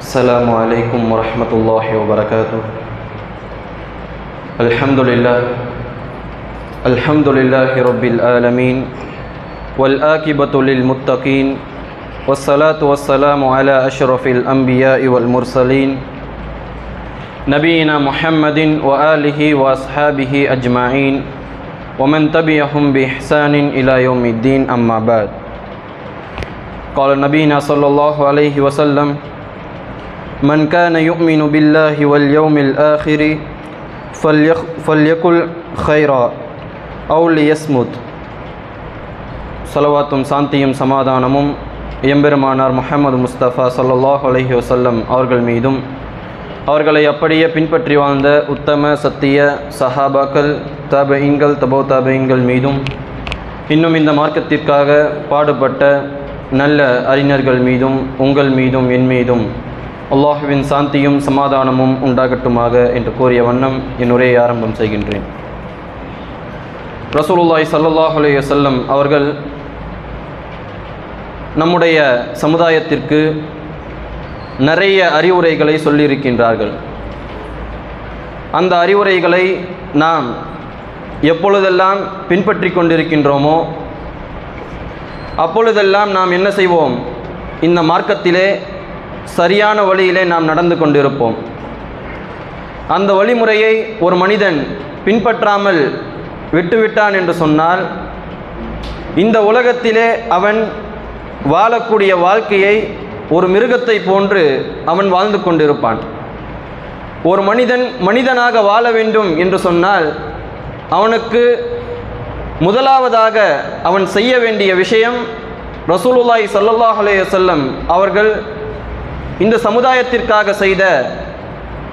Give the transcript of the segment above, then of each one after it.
السلام عليكم ورحمة الله وبركاته. الحمد لله. الحمد لله رب العالمين. والآكبة للمتقين. والصلاة والسلام على أشرف الأنبياء والمرسلين. نبينا محمد وآله وأصحابه أجمعين. ومن تبعهم بإحسان إلى يوم الدين أما بعد. قال نبينا صلى الله عليه وسلم من كان يؤمن بالله واليوم الآخر فليخ فليقل خيرا أو ليصمت சலவாத்தும் சாந்தியும் சமாதானமும் எம்பெருமானார் முஹம்மது முஸ்தபா ஸல்லல்லாஹு அலைஹி வஸல்லம் அவர்கள் மீதும் அவர்களை அப்படியே பின்பற்றி வாழ்ந்த உத்தம சத்திய சஹாபாக்கள் தபைங்கள் தபோ தபைங்கள் மீதும் இன்னும் இந்த மார்க்கத்திற்காக பாடுபட்ட நல்ல அறிஞர்கள் மீதும் உங்கள் மீதும் என் மீதும் அல்லாஹுவின் சாந்தியும் சமாதானமும் உண்டாகட்டுமாக என்று கூறிய வண்ணம் என் உரையை ஆரம்பம் செய்கின்றேன். ரசூலுல்லாய் சல்லாஹ் அலையசல்லம் அவர்கள் நம்முடைய சமுதாயத்திற்கு நிறைய அறிவுரைகளை சொல்லியிருக்கின்றார்கள். அந்த அறிவுரைகளை நாம் எப்பொழுதெல்லாம் பின்பற்றி கொண்டிருக்கின்றோமோ அப்பொழுதெல்லாம் நாம் என்ன செய்வோம்? இந்த மார்க்கத்திலே சரியான வழியிலே நாம் நடந்து கொண்டிருப்போம். அந்த வழிமுறையை ஒரு மனிதன் பின்பற்றாமல் விட்டுவிட்டான் என்று சொன்னால் இந்த உலகத்திலே அவன் வாழக்கூடிய வாழ்க்கையை ஒரு மிருகத்தை போன்று அவன் வாழ்ந்து கொண்டிருப்பான். ஒரு மனிதன் மனிதனாக வாழ வேண்டும் என்று சொன்னால் அவனுக்கு முதலாவதாக அவன் செய்ய வேண்டிய விஷயம் ரசூலுல்லாய் சல்லாஹ் அலைஹி அவர்கள் இந்த சமுதாயத்திற்காக செய்த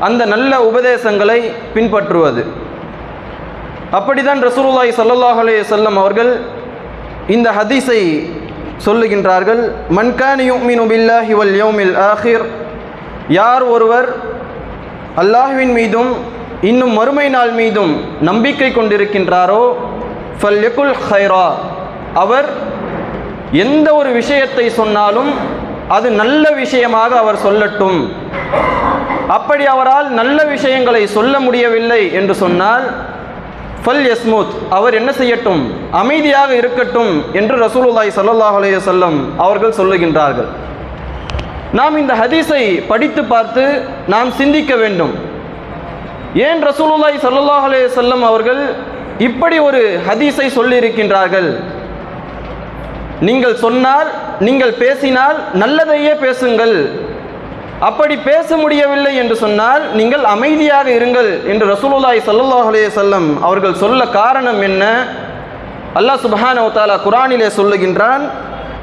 அந்த நல்ல உபதேசங்களை பின்பற்றுவது. அப்படிதான் ரசூலுல்லாய் சல்லாஹ் அலே செல்லம் அவர்கள் இந்த ஹதீஸை சொல்லுகின்றார்கள். மன்கான் யுமினு பில்லாஹி வல் யௌமில் ஆஹிர். யார் ஒருவர் அல்லாஹுவின் மீதும் இன்னும் மறுமை நாள் மீதும் நம்பிக்கை கொண்டிருக்கின்றாரோ ஃபல்யகுல் ஹைரா. அவர் எந்த ஒரு விஷயத்தை சொன்னாலும் அது நல்ல விஷயமாக அவர் சொல்லட்டும். அப்படி அவரால் நல்ல விஷயங்களை சொல்ல முடியவில்லை என்று சொன்னால் ஃபல் யஸ்முத் அவர் என்ன செய்யட்டும்? அமைதியாக இருக்கட்டும் என்று ரசூலுல்லாய் சல்லாஹ் அலையசல்லம் அவர்கள் சொல்லுகின்றார்கள். நாம் இந்த ஹதீஸை படித்து பார்த்து நாம் சிந்திக்க வேண்டும். ஏன் ரசூலுல்லாய் சல்லாஹ் அலையசல்லம் அவர்கள் இப்படி ஒரு ஹதீஸை சொல்லியிருக்கின்றார்கள்? நீங்கள் சொன்னால் நீங்கள் பேசினால் நல்லதையே பேசுங்கள். அப்படி பேச முடியவில்லை என்று சொன்னால் நீங்கள் அமைதியாக இருங்கள் என்று ரசூலுல்லாய் சல்லாஹ் அலைய செல்லம் அவர்கள் சொல்ல காரணம் என்ன? அல்லாஹ் சுபஹான தாலா குரானிலே சொல்லுகின்றான்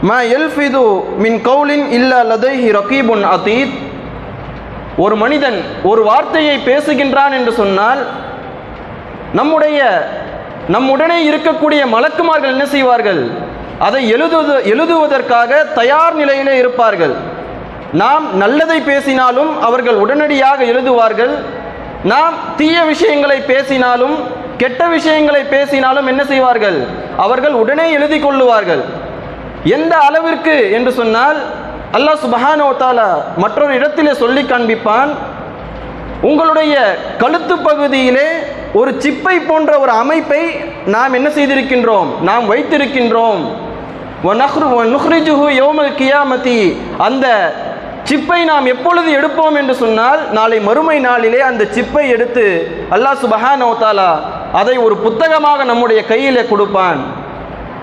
மா எல்ஃபிது மின் கவுலின் இல்லா லதைஹி ரகீபுன் அதீத். ஒரு மனிதன் ஒரு வார்த்தையை பேசுகின்றான் என்று சொன்னால் நம்முடைய நம்முடனே இருக்கக்கூடிய மலக்குமார்கள் என்ன செய்வார்கள்? அதை எழுதுவது எழுதுவதற்காக தயார் நிலையிலே இருப்பார்கள். நாம் நல்லதை பேசினாலும் அவர்கள் உடனடியாக எழுதுவார்கள். நாம் தீய விஷயங்களை பேசினாலும் கெட்ட விஷயங்களை பேசினாலும் என்ன செய்வார்கள்? அவர்கள் உடனே எழுதி கொள்ளுவார்கள் எந்த அளவிற்கு என்று சொன்னால் அல்லாஹ் சுபஹான மற்றொரு இடத்திலே சொல்லி காண்பிப்பான். உங்களுடைய கழுத்து பகுதியிலே ஒரு சிப்பை போன்ற ஒரு அமைப்பை நாம் என்ன செய்திருக்கின்றோம்? நாம் வைத்திருக்கின்றோம். யோமல் கியாமதி. அந்த சிப்பை நாம் எப்பொழுது எடுப்போம் என்று சொன்னால் நாளை மறுமை நாளிலே அந்த சிப்பை எடுத்து அல்லாஹ் சுபஹானோத்தாலா அதை ஒரு புத்தகமாக நம்முடைய கையிலே கொடுப்பான்.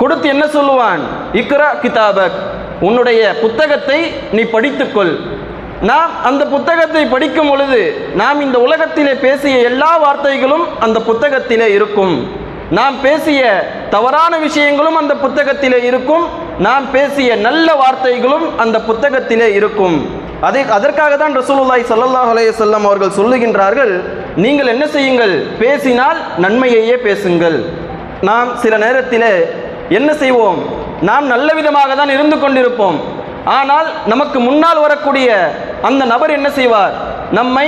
கொடுத்து என்ன சொல்லுவான்? இக்ரா கிதாபக். உன்னுடைய புத்தகத்தை நீ படித்துக்கொள். நாம் அந்த புத்தகத்தை படிக்கும் பொழுது நாம் இந்த உலகத்திலே பேசிய எல்லா வார்த்தைகளும் அந்த புத்தகத்திலே இருக்கும். நாம் பேசிய தவறான விஷயங்களும் அந்த புத்தகத்திலே இருக்கும். நாம் பேசிய நல்ல வார்த்தைகளும் அந்த புத்தகத்திலே இருக்கும். அதை அதற்காக தான் ரசூலுல்லாய் சல்லாஹ் அலையம் அவர்கள் சொல்லுகின்றார்கள் நீங்கள் என்ன செய்யுங்கள்? பேசினால் நன்மையையே பேசுங்கள். நாம் சில நேரத்தில் என்ன செய்வோம்? நாம் நல்ல விதமாக தான் இருந்து கொண்டிருப்போம். ஆனால் நமக்கு முன்னால் வரக்கூடிய அந்த நபர் என்ன செய்வார்? நம்மை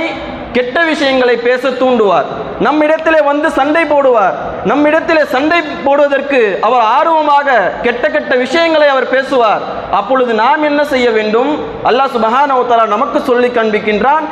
கெட்ட விஷயங்களை பேச தூண்டுவார். நம்மிடத்திலே வந்து சண்டை போடுவார். நம்மிடத்திலே சண்டை போடுவதற்கு அவர் ஆர்வமாக கெட்ட கெட்ட விஷயங்களை அவர் பேசுவார். அப்பொழுது நாம் என்ன செய்ய வேண்டும்? அல்லாஹ் சுபஹானஹு நமக்கு சொல்லி காண்பிக்கின்றான்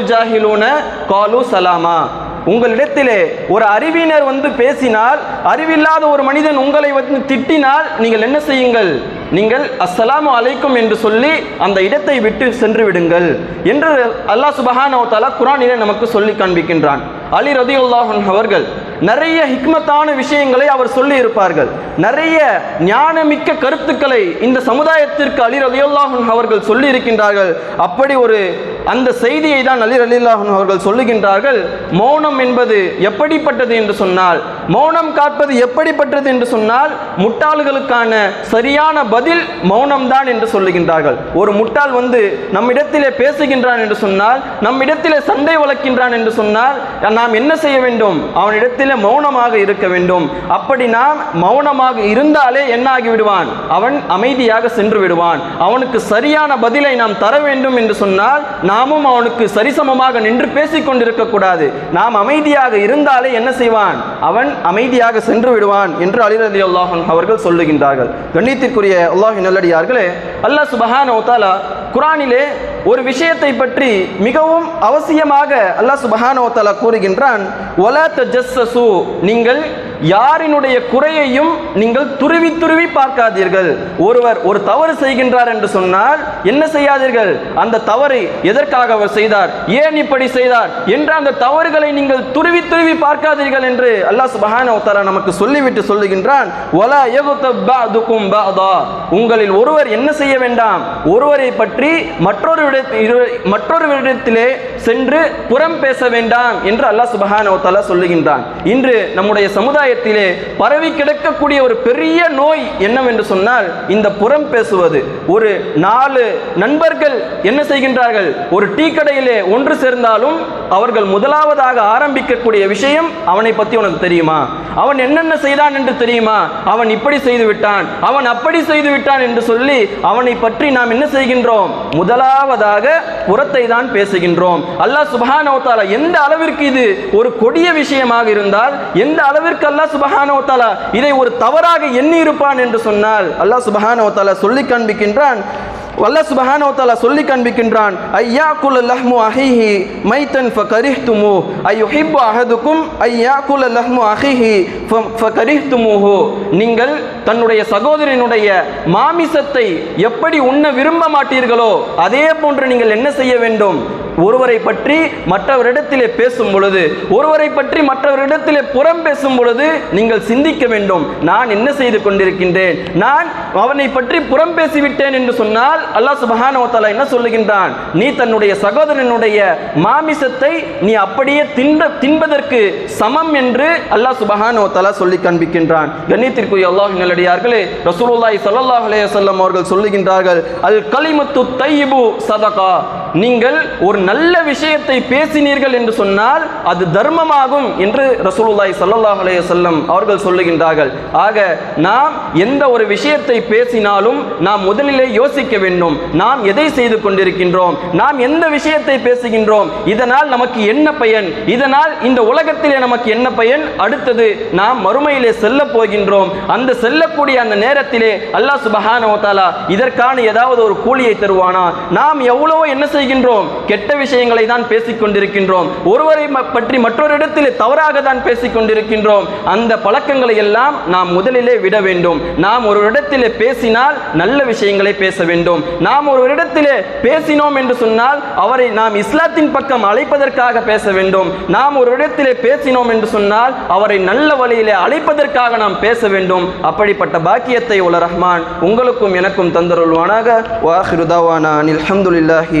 ஜாஹிலூன காலு சலாமா. உங்களிடத்திலே ஒரு அறிவினர் வந்து பேசினால் அறிவில்லாத ஒரு மனிதன் உங்களை வந்து திட்டினால் நீங்கள் என்ன செய்யுங்கள்? நீங்கள் அஸ்ஸலாமு அலைக்கும் என்று சொல்லி அந்த இடத்தை விட்டு சென்று விடுங்கள் என்று அல்லாஹ் சுபஹானஹு வ தஆலா நமக்கு சொல்லி காண்பிக்கின்றான். அலி ரதியுல்லாஹு அவர்கள் நிறைய ஹிக்மத்தான விஷயங்களை அவர் சொல்லி இருப்பார்கள். நிறைய ஞானமிக்க கருத்துக்களை இந்த சமுதாயத்திற்கு அலி ரலியல்லாஹு அவர்கள் சொல்லி இருக்கின்றார்கள். அப்படி ஒரு அந்த செய்தியை தான் அலி ரலியல்லாஹு அவர்கள் சொல்லுகின்றார்கள். மௌனம் என்பது எப்படிப்பட்டது? என்று சொன்னால் மௌனம் காப்பது எப்படிப்பட்டது என்று சொன்னால் முட்டாள்களுக்கான சரியான பதில் மௌனம்தான் என்று சொல்லுகின்றார்கள். ஒரு முட்டாள் வந்து நம்மிடத்திலே பேசுகின்றான் என்று சொன்னால் நம்மிடத்திலே சண்டை வளர்க்கின்றான் என்று சொன்னால் நாம் என்ன செய்ய வேண்டும்? அவனிடத்திலே மௌனமாக இருக்க வேண்டும். அப்படி நாம் மௌனமாக இருந்தாலே என்ன ஆகிவிடுவான் அவன் அமைதியாக சென்று விடுவான். அவனுக்கு சரியான பதிலை நாம் தர வேண்டும் என்று சொன்னால் நாமும் அவனுக்கு சரிசமமாக நின்று பேசிக் கொண்டிருக்க கூடாது நாம் அமைதியாக இருந்தாலே என்ன செய்வான்? அவன் அமைதியாக சென்று விடுவான் என்று அலிரதி அல்லாஹன் அவர்கள் சொல்லுகின்றார்கள். கண்ணியத்திற்குரிய அல்லாஹின் நல்லடியார்களே அல்லாஹ் சுபஹான ஒத்தாலா குரானிலே ஒரு விஷயத்தை பற்றி மிகவும் அவசியமாக அல்லாஹ் சுபஹான ஒத்தாலா கூறுகின்றான். ஒலா தஜஸ்ஸு நீங்கள் யாரினுடைய குறையையும் நீங்கள் துருவி துருவி பார்க்காதீர்கள். ஒருவர் ஒரு தவறு செய்கின்றார் என்று சொன்னால் என்ன செய்யாதீர்கள்? அந்த தவறை எதற்காக அவர் செய்தார்? ஏன் இப்படி செய்தார்? என்ற அந்த தவறுகளை நீங்கள் துருவி துருவி பார்க்காதீர்கள் என்று அல்லாஹ் சுபஹான உத்தாரா நமக்கு சொல்லிவிட்டு சொல்லுகின்றான். உங்களில் ஒருவர் என்ன செய்ய வேண்டாம்? ஒருவரை பற்றி மற்றொரு மற்றொரு இடத்திலே சென்று புறம் பேச வேண்டாம் என்று அல்லாஹ் சுபஹான வ சொல்லுகின்றான். இன்று நம்முடைய சமுதாயத்திலே பரவி கிடக்கக்கூடிய ஒரு பெரிய நோய் என்னவென்று சொன்னால் இந்த புறம் பேசுவது. ஒரு நாலு நண்பர்கள் என்ன செய்கின்றார்கள்? ஒரு டீ கடையிலே ஒன்று சேர்ந்தாலும் அவர்கள் முதலாவதாக ஆரம்பிக்கக்கூடிய விஷயம் அவனை பற்றி உனக்கு தெரியுமா? அவன் என்னென்ன செய்தான் என்று தெரியுமா? அவன் இப்படி செய்து விட்டான் அவன் அப்படி செய்து விட்டான் என்று சொல்லி அவனை பற்றி நாம் என்ன செய்கின்றோம்? முதலாவதாக புறத்தை தான் பேசுகின்றோம். அல்லாஹ் சுபஹானவத்தாலா எந்த அளவிற்கு இது ஒரு கொடிய விஷயமாக இருந்தால் எந்த அளவிற்கு அல்லாஹ் சுபஹானவத்தாலா இதை ஒரு தவறாக எண்ணி இருப்பான் என்று சொன்னால் அல்லாஹ் சுபஹானவத்தாலா சொல்லி காண்பிக்கின்றான் வல்ல சுபஹானஹு சொல்லி காண்பிக்கின்றான் ஐயாக்குல் லஹ்மு அஹிஹி மைத்தன் ஃபகரிஹ்துமு ஐயுஹிப்பு அஹதுக்கும் ஐயா குல லஹ்மு அஹீஹி ஃபகரிஹ்துமுஹு. நீங்கள் தன்னுடைய சகோதரனுடைய மாமிசத்தை எப்படி உண்ண விரும்ப மாட்டீர்களோ அதே போன்று நீங்கள் என்ன செய்ய வேண்டும்? ஒருவரை பற்றி மற்றவரிடத்திலே பேசும் பொழுது ஒருவரை பற்றி மற்றவரிடத்திலே புறம் பேசும் பொழுது நீங்கள் சிந்திக்க வேண்டும். நான் என்ன செய்து கொண்டிருக்கின்றேன்? நான் அவனை பற்றி புறம் பேசிவிட்டேன் என்று சொன்னால் அல்லாஹ் சுபஹானவத்தாலா என்ன சொல்லுகின்றான்? நீ தன்னுடைய சகோதரனுடைய மாமிசத்தை நீ அப்படியே தின்ற தின்பதற்கு சமம் என்று அல்லாஹ் சுபஹானவத்தாலா சொல்லி காண்பிக்கின்றான். கண்ணியத்திற்குரிய அல்லாஹ் நல்லடியார்களே ரசூலுல்லாஹி ஸல்லல்லாஹு அலைஹி வஸல்லம் அவர்கள் சொல்லுகின்றார்கள் அல் கலிமத்து தையிபு சதகா. நீங்கள் ஒரு நல்ல விஷயத்தை பேசினீர்கள் என்று சொன்னால் அது தர்மமாகும் என்று ரசூலுல்லாய் சல்லாஹ் அலைஹி அவர்கள் சொல்லுகின்றார்கள். ஆக நாம் எந்த ஒரு விஷயத்தை பேசினாலும் நாம் முதலிலே யோசிக்க வேண்டும். நாம் எதை செய்து கொண்டிருக்கின்றோம்? நாம் எந்த விஷயத்தை பேசுகின்றோம்? இதனால் நமக்கு என்ன பயன்? இதனால் இந்த உலகத்திலே நமக்கு என்ன பயன்? அடுத்தது நாம் மறுமையிலே செல்ல போகின்றோம். அந்த செல்லக்கூடிய அந்த நேரத்திலே அல்லாஹ் சுபஹானோ தாலா இதற்கான ஏதாவது ஒரு கூலியை தருவானா? நாம் எவ்வளவோ என்ன செய்கின்றோம். கெட்ட விஷயங்களை தான் பேசிக் கொண்டிருக்கின்றோம் ஒருவரை பற்றி மற்றொரு இடத்தில் தவறாக தான் பேசிக் கொண்டிருக்கின்றோம் அந்த பழக்கங்களை எல்லாம் நாம் முதலிலே விட வேண்டும். நாம் ஒரு இடத்திலே பேசினால் நல்ல விஷயங்களை பேச வேண்டும். நாம் ஒரு இடத்திலே பேசினோம் என்று சொன்னால் அவரை நாம் இஸ்லாத்தின் பக்கம் அழைப்பதற்காக பேச வேண்டும். நாம் ஒரு இடத்திலே பேசினோம் என்று சொன்னால் அவரை நல்ல வழியிலே அழைப்பதற்காக நாம் பேச வேண்டும். அப்படிப்பட்ட பாக்கியத்தை உல ரஹ்மான் உங்களுக்கும் எனக்கும் தந்தருள்வானாக. வாஹிருதாவானா தாவானா அனில் அல்ஹம்துலில்லாஹி